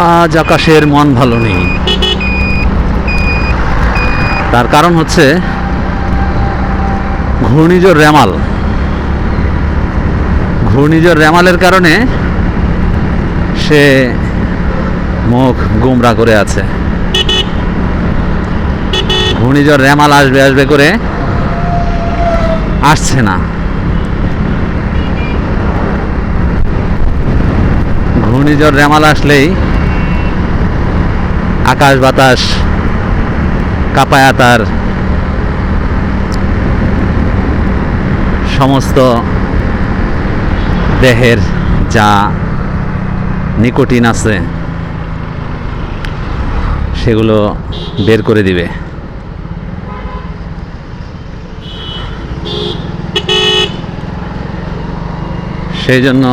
আজ আকাশের মন ভালো নেই। তার কারণ হচ্ছে ঘূর্ণিঝড় রেমাল। ঘূর্ণিঝড় রেমালের কারণে সে মুখ গুমরা করে আছে। ঘূর্ণিঝড় রেমাল আসবে আসবে করে আসছে না। ঘূর্ণিঝড় রেমাল আসলেই আকাশ বাতাস, কাপায়া তার সমস্ত দেহের যা নিকোটিন আছে, সেগুলো বের করে দিবে। সেই জন্য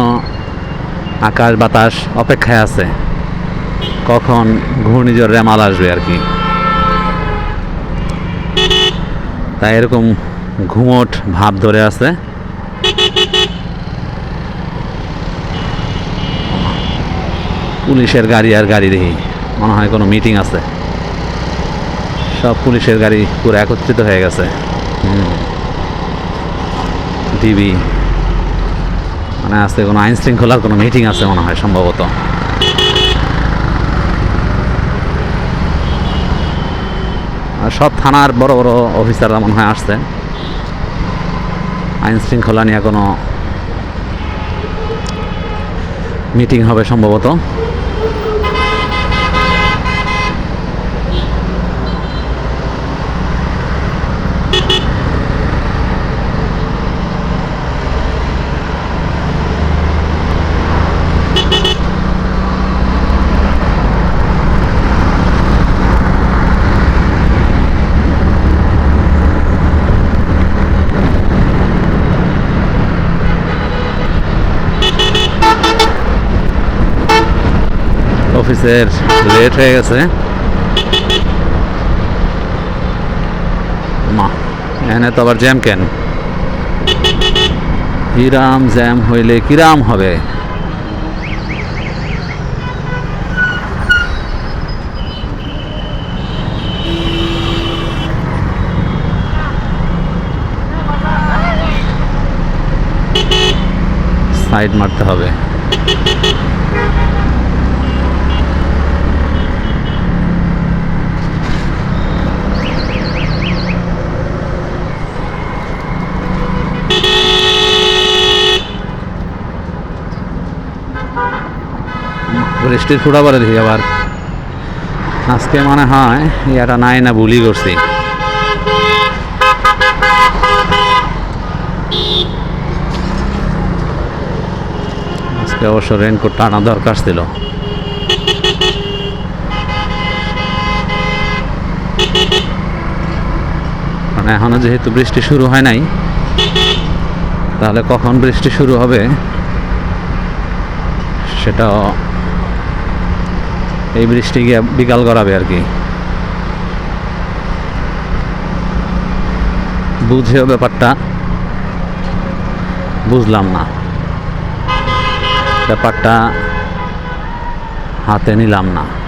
আকাশ বাতাস অপেক্ষায় আছে। কখন ঘূর্ণিঝড় রেমাল আসবে আর কি। তাই এরকম ঘুমট ভাব ধরে আছে। পুলিশের গাড়ি আর গাড়ি দেখি, মনে হয় কোনো মিটিং আছে। সব পুলিশের গাড়ি পুরো একত্রিত হয়ে গেছে। ডিবি মানে আজকে কোনো আইন শৃঙ্খলার কোনো মিটিং আছে মনে হয় সম্ভবত। সব থানার বড় বড় অফিসাররা মনে হয় আসছে। আইন শৃঙ্খলা নিয়ে কোনো মিটিং হবে সম্ভবত। অফিসের লেট হয়ে গেছে। মা তো আবার জ্যাম কেন? কিরাম জ্যাম হইলে কিরাম হবে? সাইড মারতে হবে। বৃষ্টির ফুটা পরে দেখি আবার। আজকে মনে হয়, ইয়াটা নাই না ভুলই করছি। আজকে অবশ্য রেনকোট টানা দরকার ছিল। মানে এখনও যেহেতু বৃষ্টি শুরু হয় নাই, তাহলে কখন বৃষ্টি শুরু হবে, সেটাও এই বৃষ্টি গিয়ে বিকাল করাবে আর কি। বুঝেও ব্যাপারটা। বুঝলাম না। ব্যাপারটা হাতে নিলাম না।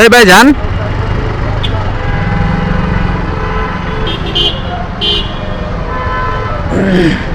এই ভাই যান। ও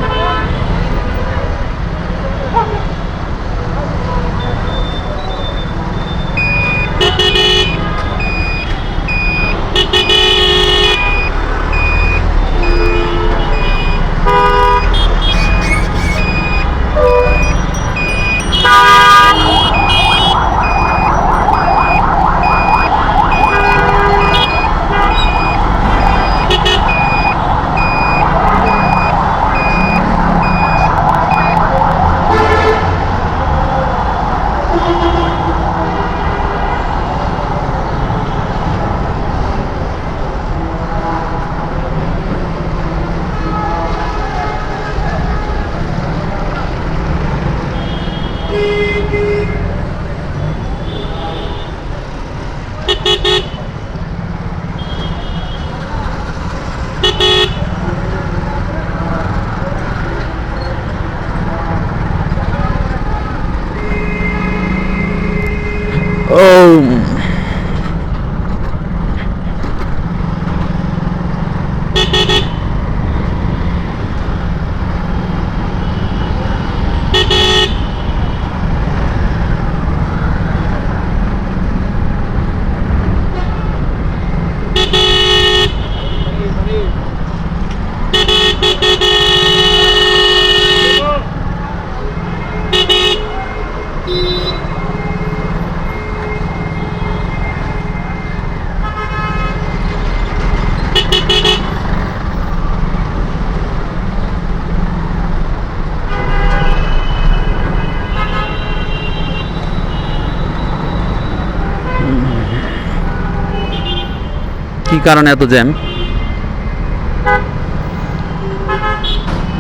কি কারণে এত জ্যাম?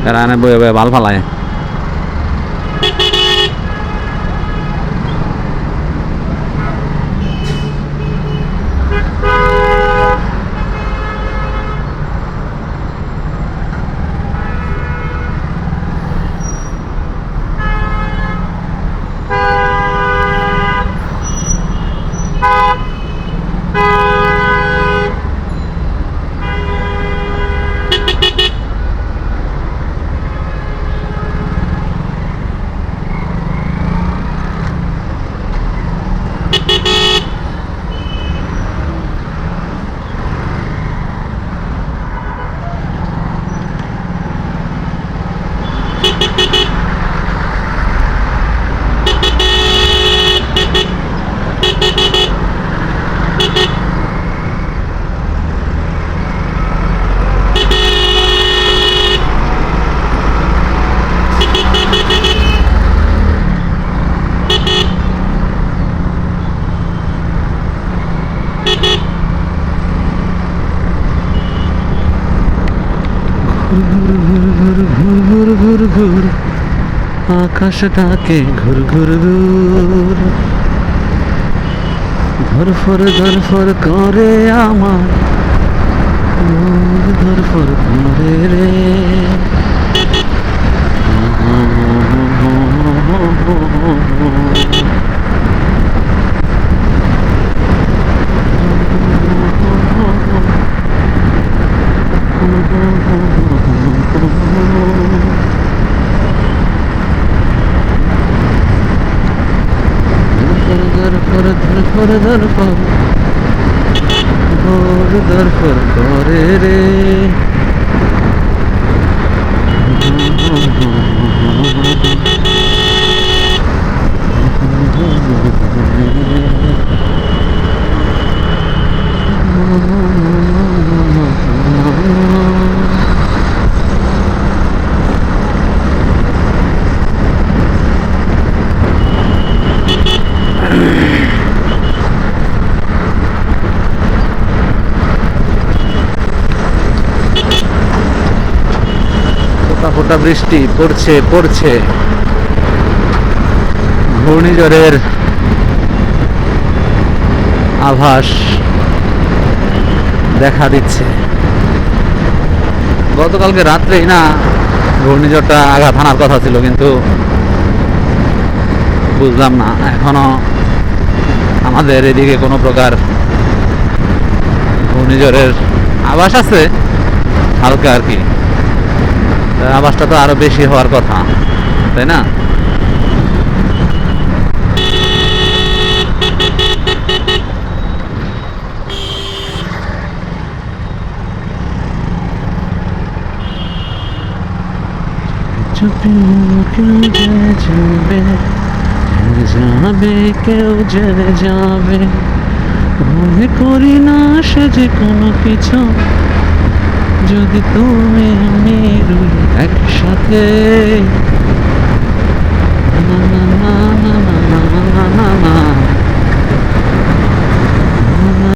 কারণে বয়ে বয়ে ভালো ফালায় ঘুর ঘুর ঘুর ঘুর আকাশটাকে ঘুর ঘুর ঘুর ধরফর ধরফর করে আমার। ধরফর করে রে। ধরফর ধরফর ঘোর ধর ধরফর করে রে। ফোটা বৃষ্টি পড়ছে পড়ছে। ঘূর্ণিঝড়ের আভাস দেখা দিচ্ছে। গতকালকে রাত্রেই না ঘূর্ণিঝড়টা আঘাত হানার কথা ছিল, কিন্তু বুঝলাম না, এখনও আমাদের এদিকে কোনো প্রকার ঘূর্ণিঝড়ের আভাস আছে, হালকা আর কি। আভাসটা তো আরও বেশি হওয়ার কথা, তাই না? যাবে কেউ যাবে। মনে করি না সে যে কোনো কিছু যদি তুমি আমি রই একসাথে না না না না না না না না